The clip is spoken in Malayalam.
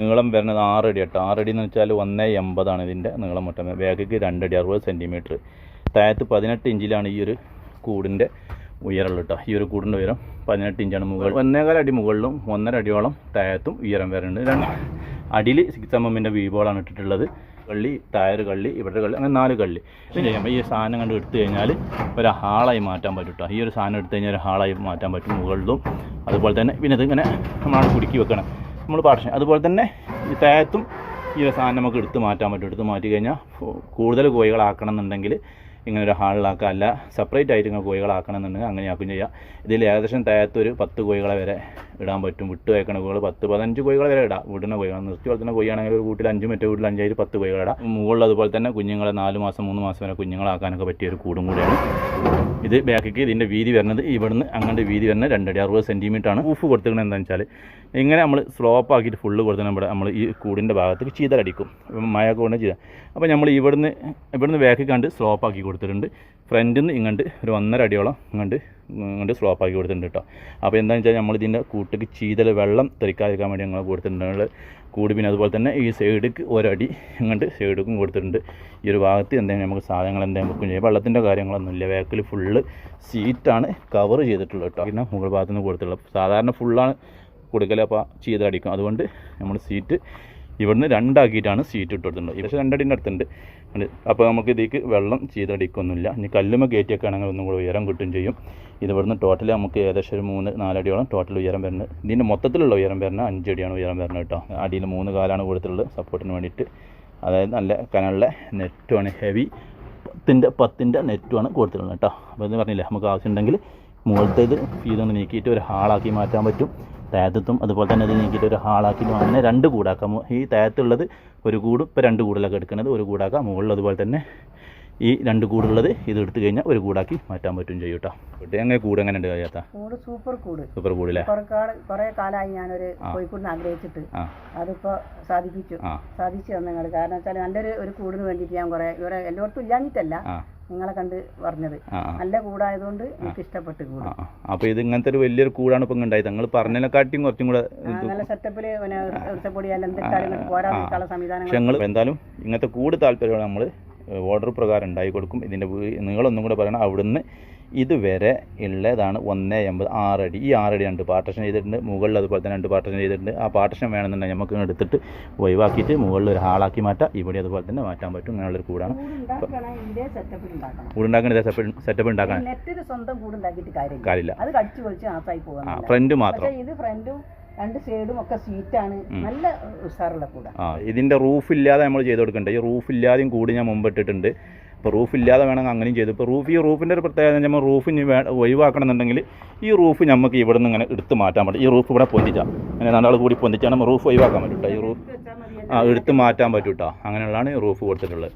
നീളം വരുന്നത് ആറടി കേട്ടോ. ആറടി എന്ന് വെച്ചാൽ ഒന്നേ എൺപതാണ് ഇതിന്റെ നീളം മൊത്തം ബാഗിക്ക് രണ്ടടി അറുപത് സെന്റിമീറ്റർ താഴത്ത് പതിനെട്ട് ഇഞ്ചിലാണ് ഈ ഒരു കൂടിന്റെ ഉയരമുള്ളൂ കേട്ടോ. ഈ ഒരു കൂടിന്റെ ഉയരം പതിനെട്ട് ഇഞ്ചാണ് മുകളിൽ ഒന്നേകാൽ അടി മുകളിലും ഒന്നര അടിയോളം താഴത്തും ഉയരം വരുന്നുണ്ട്. രണ്ട് അടിയിൽ സിക്സ് എം എമ്മിന്റെ വീബോളാണ് ഇട്ടിട്ടുള്ളത്. കള്ളി ടയർ കള്ളി ഇവിടെ കള്ളി അങ്ങനെ നാല് കള്ളി. ചെയ്യുമ്പോൾ ഈ സാധനം കണ്ട് എടുത്തു കഴിഞ്ഞാൽ ഒരു ഹാളായി മാറ്റാൻ പറ്റും കേട്ടോ. ഈ ഒരു സാധനം എടുത്തു കഴിഞ്ഞാൽ ഒരു ഹാളായി മാറ്റാൻ പറ്റും മുകളിലും. അതുപോലെ തന്നെ പിന്നെ ഇതിങ്ങനെ നമ്മളാണ് കുടുക്കി വെക്കണം. നമ്മൾ പാർട്ടിഷൻ അതുപോലെ തന്നെ ഈ താഴത്തും ഈ ഒരു സാധനം നമുക്ക് എടുത്ത് മാറ്റാൻ പറ്റും. എടുത്ത് മാറ്റി കഴിഞ്ഞാൽ കൂടുതൽ കോഴികളാക്കണം എന്നുണ്ടെങ്കിൽ ഇങ്ങനെ ഒരു ഹാളിലാക്കുക അല്ല സെപ്പറേറ്റ് ആയിട്ട് ഇങ്ങനെ കോഴികളാക്കണം എന്നുണ്ടെങ്കിൽ അങ്ങനെ ആക്കും ചെയ്യാം. ഇതിൽ ഏകദേശം താഴത്ത് ഒരു പത്ത് കോഴികളെ വരെ ഇടാൻ പറ്റും. വിട്ട് വയ്ക്കണ കോഴികൾ പത്ത് പതിനഞ്ച് കോഴികളെ വരെ ഇടാം. വിടുന്ന കോഴികൾ നിർത്തി തന്നെ കോഴിയാണെങ്കിൽ ഒരു കൂട്ടിൽ അഞ്ച് മറ്റേ വീട്ടിൽ അഞ്ചായിട്ട് പത്ത് കോഴികൾ ഇടാം. മുകളിൽ അതുപോലെ തന്നെ കുഞ്ഞുങ്ങളെ നാല് മാസം മൂന്ന് മാസം വരെ കുഞ്ഞുങ്ങളാക്കാനൊക്കെ പറ്റിയ ഒരു കൂടും കൂടിയാണ്. ഇത് ബാക്കിക്ക് ഇതിന്റെ വീതി വരുന്നത് ഇവിടുന്ന് അങ്ങോട്ട് വീതി വരുന്നത് രണ്ടടി അറുപത് സെന്റിമീറ്റർ ആണ്. ഊഫ് കൊടുത്തിരിക്കുന്നത് എന്താണെന്ന് വെച്ചാൽ ഇങ്ങനെ നമ്മൾ സ്ലോപ്പ് ആക്കിയിട്ട് ഫുള്ള് കൊടുത്താൽ നമ്മുടെ നമ്മൾ ഈ കൂടിന്റെ ഭാഗത്തേക്ക് ചീതലടിക്കും. മഴ കൊണ്ട് ചെയ്താൽ അപ്പോൾ നമ്മൾ ഇവിടുന്ന് ഇവിടുന്ന് വേക്കി കണ്ട് സ്ലോപ്പ് ആക്കി കൊടുത്തിട്ടുണ്ട്. ഫ്രണ്ടിൽ നിന്ന് ഇങ്ങോട്ട് ഒരു ഒന്നര അടിയോളം ഇങ്ങോട്ട് ഇങ്ങോട്ട് സ്ലോപ്പ് ആക്കി കൊടുത്തിട്ടുണ്ട് കേട്ടോ അപ്പോൾ എന്താണെന്ന് വെച്ചാൽ നമ്മൾ ഇതിന്റെ കൂട്ടിക്ക് ചീതൽ വെള്ളം തെറിക്കാതിരിക്കാൻ വേണ്ടി ഞങ്ങൾ കൊടുത്തിട്ടുണ്ട്. കൂടി പിന്നെ അതുപോലെ തന്നെ ഈ സൈഡിക്ക് ഒരടി ഇങ്ങോട്ട് സൈഡിക്കും കൊടുത്തിട്ടുണ്ട്. ഈ ഒരു ഭാഗത്ത് എന്തെങ്കിലും നമുക്ക് സാധനങ്ങൾ എന്തെങ്കിലും വെക്കും ചെയ്യാം. വെള്ളത്തിന്റെ കാര്യങ്ങളൊന്നുമില്ല ബാക്കിൽ ഫുള്ള് സീറ്റാണ് കവർ ചെയ്തിട്ടുള്ളത് കേട്ടോ പിന്നെ മുകൾ ഭാഗത്തുനിന്ന് കൊടുത്തിട്ടുള്ളത്. സാധാരണ ഫുള്ളാണ് കൊടുക്കൽ അപ്പോൾ ചെയ്തടിക്കും അതുകൊണ്ട് നമ്മൾ സീറ്റ് ഇവിടുന്ന് രണ്ടാക്കിയിട്ടാണ് സീറ്റ് ഇട്ട് കൊടുത്തിട്ടുണ്ട് പക്ഷേ രണ്ടടിന്റെ അടുത്തുണ്ട്. അപ്പോൾ നമുക്ക് ഇതിലേക്ക് വെള്ളം ചെയ്തടിക്കൊന്നുമില്ല ഇനി കല്ലുമ്മ കയറ്റിയൊക്കെ ആണെങ്കിൽ ഒന്നും കൂടെ ഉയരം കിട്ടും ചെയ്യും. ഇത് ഇവിടുന്ന് ടോട്ടൽ നമുക്ക് ഏകദേശം ഒരു മൂന്ന് നാലടിയോളം ടോട്ടൽ ഉയരം വരുന്നത് ഇതിന്റെ മൊത്തത്തിലുള്ള ഉയരം വരുന്നത് അഞ്ചടിയാണ് ഉയരം വരുന്നത് കേട്ടോ. അടിയിൽ മൂന്ന് കാലാണ് കൊടുത്തിട്ടുള്ളത്. സപ്പോർട്ടിന് വേണ്ടിയിട്ട്. അതായത് നല്ല കനലുള്ള നെറ്റുമാണ് ഹെവി പത്തിന്റെ പത്തിന്റെ നെറ്റുമാണ് കൊടുത്തിട്ടുള്ളത് കേട്ടോ. അപ്പോൾ ഇത് പറഞ്ഞില്ലേ? നമുക്ക് ആവശ്യമുണ്ടെങ്കിൽ മുകളിലത്തേത് ഇതൊന്ന് നീക്കിയിട്ട് ഒരു ഹാളാക്കി മാറ്റാൻ പറ്റും. താഴത്തും അതുപോലെ തന്നെ അത് നീക്കിയിട്ട് ഒരു ഹാളാക്കി അങ്ങനെ രണ്ട് കൂടാക്കാം. ഈ താഴത്തുള്ളത് ഒരു കൂടും ഇപ്പോൾ രണ്ട് കൂടിലൊക്കെ എടുക്കുന്നത് ഒരു കൂടാക്കാം. മുകളിൽ അതുപോലെ തന്നെ ഈ രണ്ട് കൂടുള്ളത് ഇത് എടുത്തു കഴിഞ്ഞാൽ ഒരു കൂടാക്കി മാറ്റാൻ പറ്റും ചെയ്യും കേട്ടോ ഇവിടെ അങ്ങനെ കൂട് എങ്ങനെ ഉണ്ട് കഴിയാത്ത കൂട് സൂപ്പർ കൂട്. സൂപ്പർ കൂടില്ലേ കുറെ കാലമായി ഞാനൊരു കോഴിക്കൂടിന് ആഗ്രഹിച്ചിട്ട്. ആ. അതിപ്പോ സാധിപ്പിച്ചു. സാധിച്ചു തന്നു കാരണം വെച്ചാൽ നല്ലൊരു ഒരു കൂടിന് വേണ്ടിയിട്ട് ഞാൻ കുറെ ഇവിടെ എല്ലായിടത്തും ഇല്ലാഞ്ഞിട്ടല്ല. നിങ്ങളെ കണ്ട് പറഞ്ഞത്. നല്ല കൂടായതുകൊണ്ട് എനിക്ക് ഇഷ്ടപ്പെട്ടു കൂട്. അപ്പൊ ഇത് ഇങ്ങനത്തെ ഒരു വലിയൊരു കൂടാണ് ഇപ്പൊ ഉണ്ടായത് നിങ്ങൾ പറഞ്ഞതിനെക്കാട്ടിയും കുറച്ചും കൂടെ നല്ല സെറ്റപ്പിൽ പോരാ നിൽക്കാനുള്ള സംവിധാനങ്ങൾ ഞങ്ങൾ എന്തായാലും ഇങ്ങനത്തെ കൂട് താല്പര്യമാണ് നമ്മൾ ഓർഡർ പ്രകാരം ഉണ്ടായി കൊടുക്കും. ഇതിന്റെ നീളൊന്നും കൂടെ പറയണം. അവിടുന്ന് ഇതുവരെ ഉള്ളതാണ് ഒന്ന് എൺപത് ആറടി. ഈ ആറടി രണ്ട് പാർട്ടേഷൻ ചെയ്തിട്ടുണ്ട്. മുകളിൽ അതുപോലെ തന്നെ രണ്ട് പാർട്ടേഷൻ ചെയ്തിട്ടുണ്ട്. ആ പാർട്ടേഷൻ വേണമെന്നുണ്ടെങ്കിൽ നമുക്ക് എടുത്തിട്ട് ഒഴിവാക്കിയിട്ട് മുകളിൽ ഒരു ഹാളാക്കി മാറ്റാം. ഇവിടെ അതുപോലെ തന്നെ മാറ്റാൻ പറ്റും. ഇങ്ങനെയുള്ളൊരു കൂടാണ്. കൂടുണ്ടാക്കുന്ന സെറ്റപ്പ് ഉണ്ടാക്കാൻ സ്വന്തം കൂടണ്ടാക്കിയിട്ട് കാര്യമില്ല. അത് കടിച്ചു പൊളിച്ച് ഫ്രണ്ട് മാത്രം. ഇത് ഫ്രണ്ടും രണ്ട് സൈഡും ഒക്കെ സീറ്റാണ് നല്ല ഉഷാറുള്ള കൂട ആ ഇതിന്റെ റൂഫ് ഇല്ലാതെ നമ്മൾ ചെയ്ത് കൊടുക്കണ്ടേ. ഈ റൂഫ് ഇല്ലാതെയും കൂടി ഞാൻ മുമ്പ് ഇട്ടിട്ടുണ്ട്. ഇപ്പോൾ റൂഫ് ഇല്ലാതെ വേണമെങ്കിൽ അങ്ങനെയും ചെയ്തു. ഇപ്പോൾ റൂഫ് ഈ റൂഫിന്റെ ഒരു പ്രത്യേകത നമ്മൾ റൂഫ് ഇനി വേ ഒഴിവാക്കണമെന്നുണ്ടെങ്കിൽ ഈ റൂഫ് നമുക്ക് ഇവിടെ നിന്ന് ഇങ്ങനെ എടുത്ത് മാറ്റാൻ പറ്റും. ഈ റൂഫ് ഇവിടെ പൊന്തിച്ചാൽ അങ്ങനെ രണ്ടാൾ കൂടി പൊന്തിച്ചാൽ നമ്മൾ റൂഫ് ഒഴിവാക്കാൻ പറ്റും ഈ റൂഫ് ആ എടുത്ത് മാറ്റാൻ പറ്റും കേട്ടോ അങ്ങനെയുള്ളതാണ് ഈ റൂഫ് കൊടുത്തിട്ടുള്ളത്.